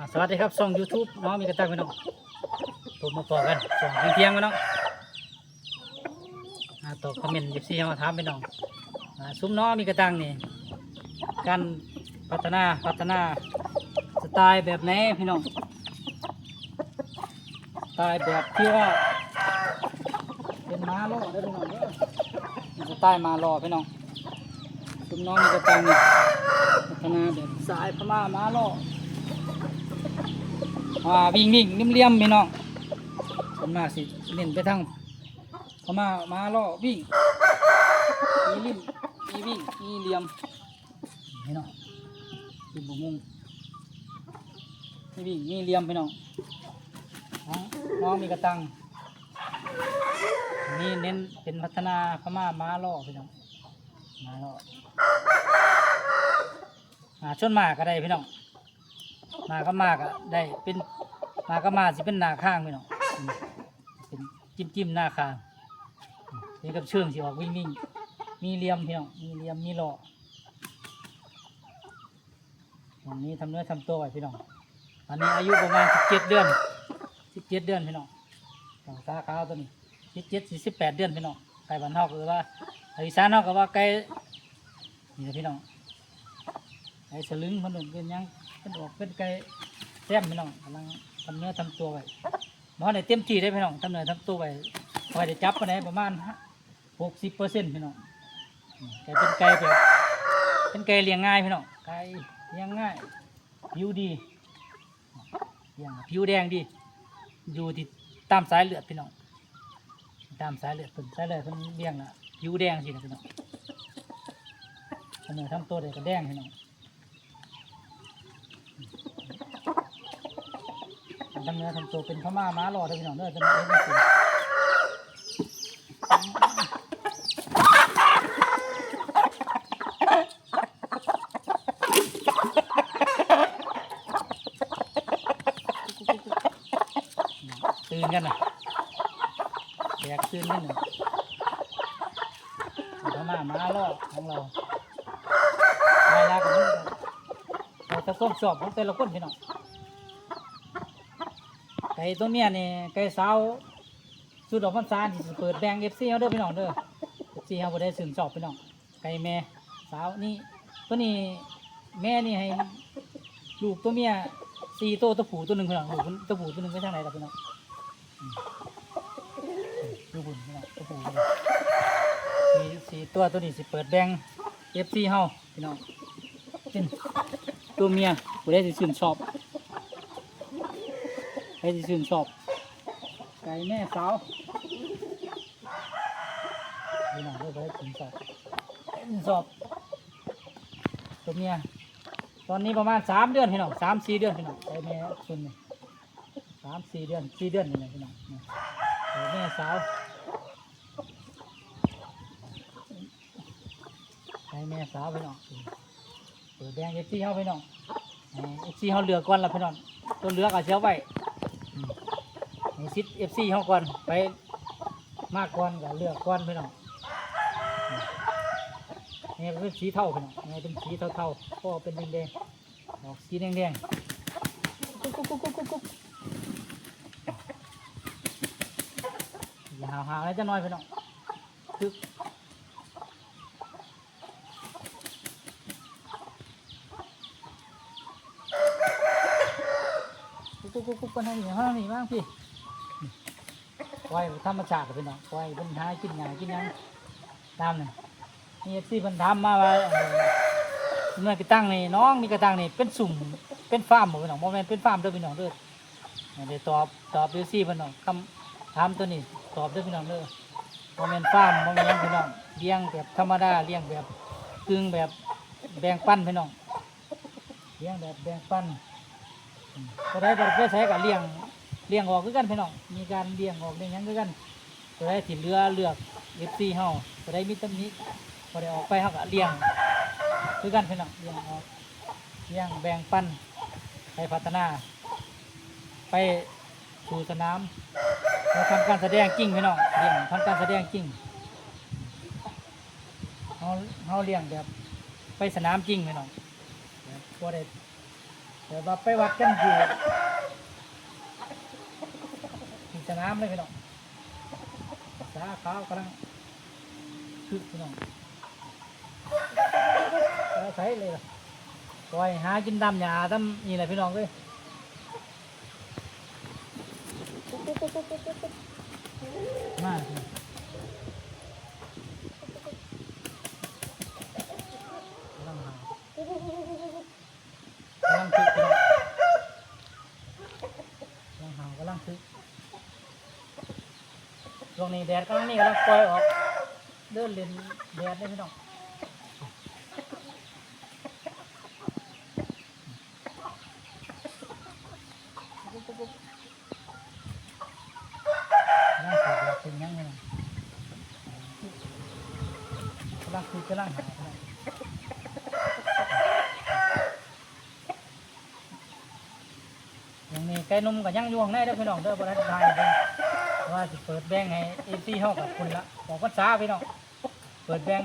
อ่าสวัสดีครับช่อง YouTube น้องมีกระตังพี่น้องผมมาพอกันช่องเที่ยงๆพี่น้องอ่าตอบคอมเมนต์ยิบซีมาถามพี่น้องอ่าซุ้มน้องมีกระตังนี่การพัฒนาพัฒนาสไตล์แบบไหนพี่น้องสไตล์แบบที่ว่าเป็นม้าล่อได้อพี่น้องเด้อสไตล์ม้าล่อพี่น้องซุ้มน้องมีกระตังนี่พัฒนาแบบสายพม่าม้าล่อ อ่าวิ่งวิ่งเลี่ยมๆพี่น้องส่วนมากสิเน้นไปทางเขามามาล่อวิ่งมีลิมมีวิ่งมีเลี่ยมพี่น้องคือบุมุงมีวิ่งมีเลี่ยมพี่น้องน้องมีกระตังนี่เน้นเป็นพัฒนาพม่าม้าล่อพี่น้องม้าล่ออาชนมากก็ได้พี่น้อง มาก็มากอะได้เป็นมาก็มาสิเป็นหน้าข้างพี่น้องเป็นจิ้มจิ้มหน้าข้างนี่กับเชื่องสิออกวิ่งวิ่งมีเหลี่ยมพี่น้องมีเหลี่ยมมีหล่อวันนี้ทำเนื้อทำตัวไว้พี่น้องอันนี้อายุประมาณสิบเจ็ดเดือนสิบเจ็ดเดือนพี่น้องของตาขาวตัวนี้สิบเจ็ดสี่สิบแปดเดือนพี่น้องไก่บ้านนอกคือว่าอีสานนอกก็ว่าไก่นี่นะพี่น้องไก่สลึงมันนุ่นเป็นยัง เป็นออกเป็นไก่แซมพี่น้องกำลังทำเนื้อทำตัวไว้นอนในเต็มที่ได้พี่น้องทำเนื้อทำตัวไว้คอยได้จับไปไหนประมาณหกสิบเปอร์เซ็นต์พี่น้องไก่เป็นไก่แบบเป็นไก่เลี้ยงง่ายพี่น้องไก่เลี้ยงง่ายผิวดีเลี้ยงผิวแดงดีอยู่ที่ตามสายเลือดพี่น้องตามสายเลือดเป็นสายเลือดเป็นเลี้ยงละผิวแดงสินะพี่น้องทำเนื้อทำตัวได้ก็แดงพี่น้อง ทำเนื้อทำตัวเป็นพม่าม้ารอเด้อพี่น้องเด้อจะมาเอ็นสิตื่นกันนะแบกตื่นกันหนึ่งพม่าม้ารอของเราไล่ลากันเราจะควบสอบของแต่ละคนพี่น้อง ไก่ตัวเมียนี่ไก่สาวสุดดอกพันซาที่สิเปิดแบงเอฟซีเขาเด้อพี่น้องเด้อเอฟซีเขาบ่ได้สื่นสอบพี่น้องไก่แม่สาวนี่ตัวนี้แม่นี่ให้ลูกตัวเมียสี่ตัวตัวผู้ตัวหนึ่งพี่น้องลูกตัวผู้ตัวหนึ่งไปทางไหนล่ะพี่น้องลูกบุญพี่น้องตัวผูสี่สี่ตัวตัวนี้สิเปิดแบงเอฟซีเฮาพี่น้องเป็นตัวเมียบ่ได้สิสื่นสอบ ใครที่ชื่นชอบ ไก่แม่สาวพี่น้องก็ไปชื่นชอบชื่นชอบตัวเมียตอนนี้ประมาณสามเดือนพี่น้องสามสี่เดือนพี่น้องไก่แม่ชุนนี่สามสี่เดือนสี่เดือนนี่แหละพี่น้องไก่แม่สาวไก่แม่สาวพี่น้องเปิดแดงเอฟซีเข้าพี่น้องเอฟซีเข้าเหลือกก่อนละพี่น้องตัวเหลือกเอาเชียวไว้ มีซิดเอฟซีเขาก่อนไปมากก่อนกับเลือกก่อนพี่น้องนี่เป็นสีเทาพี่น้องนี่เป็นสีเทาๆก็เป็นแดงๆออกสีแดงๆกุ๊กกุ๊กกุ๊กกุ๊กกุ๊กอย่าหาวหาวอะไรจะน้อยพี่น้องคือกุ๊กกุ๊กกุ๊กกุ๊กกันให้ห้างนี่บ้างพี่ ไว้ธรรมชาติเป็นเนาะไว้เป็นหากินหยังกินหยังตามนี่นี่ที่เพิ่นทำมาว่าเอ่อเมื่อกี้ตั้งนี่น้องมีกระตังนี่เป็นสุ่มเป็นฟาร์มบ่พี่น้องบ่แม่นเป็นฟาร์มเด้อพี่น้องเด้อเดี๋ยวตอบตอบดูซี่เพิ่นเนาะคำถามตัวนี้ตอบเด้อพี่น้องเด้อบ่แม่นฟาร์มบ่แม่นหยังพี่น้องเลี้ยงแบบธรรมดาเลี้ยงแบบกึ่งแบบแบ่งปันพี่น้องเลี้ยงแบบแบ่งปันก็ได้บ่ได้ไปใช้ก็เลี้ยง เลี้ยงออกคือกันพี่น้อง มีการเลี้ยงออกเลี้ยงหยังคือกันตัวได้ถิ่นเรือเลือกเอฟซีเฮาตัวได้มีตำหนิพอได้ออกไปเฮาก็เลี้ยงคือกันพี่น้องเลี้ยงออกเลี้ยงแบ่งปันไปพัฒนา ไปสู่สนามเราทำการแสดงจริงพี่น้องเลี้ยงทำการแสดงจริงเฮาเฮาเลี้ยงแบบไปสนามจริงพี่น้องแบบบ่ได้เดี๋ยวเราไปวัดกันอยู่ ที่สนามเลยพี่น้องสาขาวกำลังคึกพี่น้องเอาใส่เลยล่ะปล่อยหากินดำหยาดำนี่แหละพี่น้องเลยมาลังหากำลังคึกพี่น้องกำลังหากำลังคึก ช่วงนี้แดดกำลังนี่กำลังปล่อยออก เดินเล่นแดดได้พี่น้องนั่งสูบเป็นยังไงกำลังคือกำลังหาพี่น้องยังมีไก่นมกับยังยู่ข้างในเด้อพี่น้องเด้อบริษัทไทยเด้ ว่าจะเปิดแบงค์ให้เอฟซีเฮากับคุณละบอกภาษาพี่น้องเปิดแบง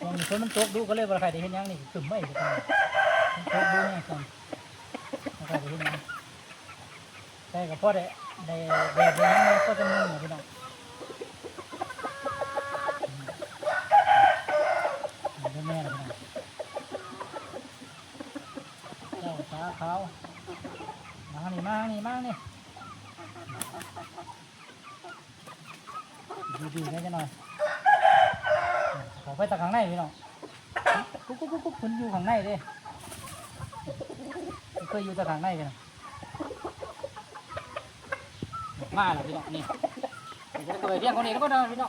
มองคนมันตกดูก็เลยว่าใครได้เห็นยังนี่ตึมไม่เลยมันตกดูนี่ก่อนว่าใครได้เห็นหยังแต่กับพ่อได้ได้แบบได้ก็จะมึงพี่น้องแม่เลยพี่น้องเจ้าขาขาวมานี่มานี่มานี่ ดีๆได้จะหน่อยขอไปตะข้างในพี่น้องกุ๊กกุ๊กกุ๊กคุณอยู่ข้างในเด้เคยอยู่ตะข้างในพี่น้องมาแล้วพี่น้องนี่เคยวจะไปเพียงคนนี้แล้วก็เดินพี่น้อง